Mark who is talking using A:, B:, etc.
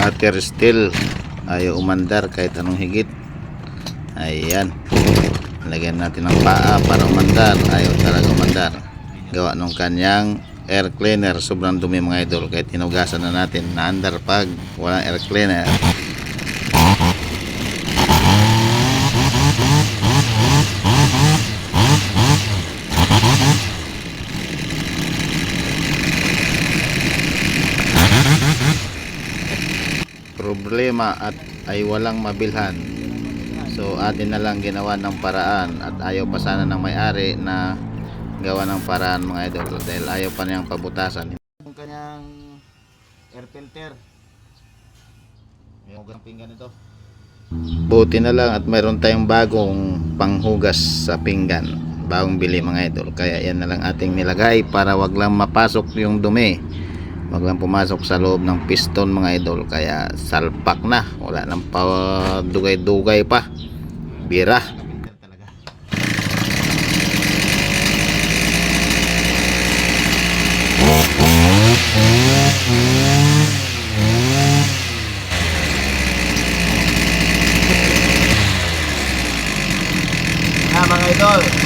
A: cutter steel. Ayaw umandar kahit anong higit. Ayan. Lagyan natin ng paa para umandar. Ayaw talaga umandar. Gawa nung kanyang air cleaner. Sobrang dumi mga idol. Kahit tinugasan na natin naandar pag walang air cleaner problema at ay walang mabilhan. So atin na lang ginawa ng paraan at ayaw pa sana ng may-ari na gawa ng paraan mga idol dahil ayaw pa niyang pabutasan. Yung kanyang air filter yung pinggan ito. Buti na lang at mayroon tayong bagong panghugas sa pinggan. Bagong bili mga idol. Kaya yan na lang ating nilagay para wag lang mapasok yung dumi wag lang pumasok sa loob ng piston mga idol kaya salpak na. Wala nang pa dugay-dugay pa. Bira. Na mga idol